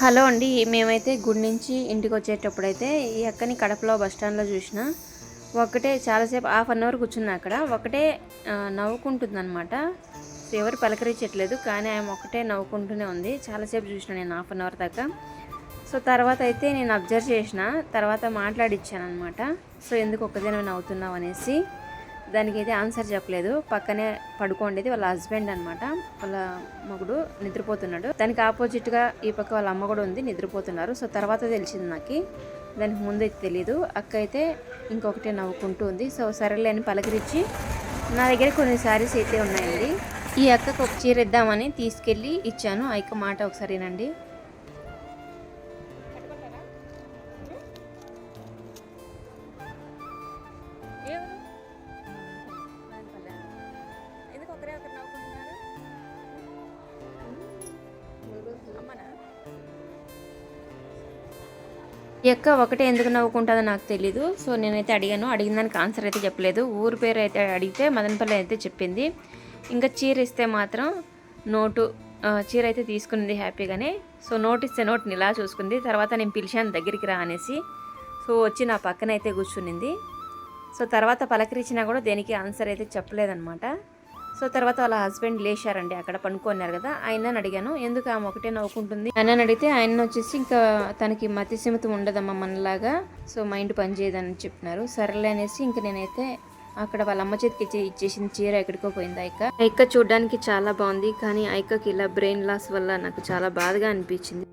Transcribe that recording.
Hello అండి మేమైతే గుడి నుంచి ఇంటికి వచ్చేటప్పుడు అయితే ఈ అక్కని కడపలో బస్ స్టాండ్లో చూసిన. ఒకటే చాలాసేపు హాఫ్ అన్ అవర్ కూర్చున్నా అక్కడ. ఒకటే నవ్వుకుంటుందన్నమాట. ఎవరు పలకరించట్లేదు కానీ ఆమె ఒకటే నవ్వుకుంటూనే ఉంది. చాలాసేపు చూసిన నేను హాఫ్ అన్ అవర్ దాకా. సో తర్వాత అయితే నేను అబ్జర్వ్ చేసిన తర్వాత మాట్లాడిచ్చాను అనమాట సో ఎందుకు ఒక్కదే నవ్వుతున్నావు అనేసి. దానికి అయితే ఆన్సర్ చెప్పలేదు. పక్కనే పడుకోండేది వాళ్ళ హస్బెండ్ అనమాట వాళ్ళ మగుడు నిద్రపోతున్నాడు. దానికి ఆపోజిట్గా ఈ పక్క వాళ్ళ అమ్మ కూడా ఉంది నిద్రపోతున్నారు. సో తర్వాత తెలిసింది నాకు. దానికి ముందు అయితే తెలియదు అక్క అయితే ఇంకొకటి నవ్వుకుంటూ ఉంది. సో సరేలే అని పలకరించి నా దగ్గర కొన్ని శారీస్ అయితే ఉన్నాయండి. ఈ అక్కకు ఒక చీర ఇద్దామని తీసుకెళ్ళి ఇచ్చాను. ఆ యొక్క మాట ఒకసారినండి ఎక్క ఒకటే ఎందుకు నవ్వుకుంటుందో నాకు తెలీదు. సో నేనైతే అడిగాను. అడిగిన దానికి ఆన్సర్ అయితే చెప్పలేదు. ఊరు పేరు అయితే అడిగితే మదనపల్లి అయితే చెప్పింది. ఇంకా చీర ఇస్తే మాత్రం నోటు చీర అయితే తీసుకుంది హ్యాపీగానే. సో నోట్ ఇస్తే నోట్ని ఇలా చూసుకుంది. తర్వాత నేను పిలిచాను దగ్గరికి రా అనేసి. సో వచ్చి నా పక్కన అయితే కూర్చునింది. సో తర్వాత పలకరించినా కూడా దేనికి ఆన్సర్ అయితే చెప్పలేదన్నమాట. సో తర్వాత వాళ్ళ హస్బెండ్ లేచారండి అక్కడ పనుకున్నారు కదా. ఆయనని అడిగాను ఎందుకు ఆమె ఒకటే నవ్వుకుంటుంది? ఆయన అడిగితే ఆయన వచ్చేసి ఇంకా తనకి మతి సీమితం ఉండదమ్మా మనలాగా సో మైండ్ పనిచేయదని చెప్పినారు. సరేలే అనేసి ఇంక నేనైతే అక్కడ వాళ్ళ అమ్మ చేతికి ఇచ్చేసిన చీర ఎక్కడికో పోయింది ఐక ఐక చూడడానికి చాలా బాగుంది కానీ ఐకకి ఇలా బ్రెయిన్ లాస్ వల్ల నాకు చాలా బాధగా అనిపించింది.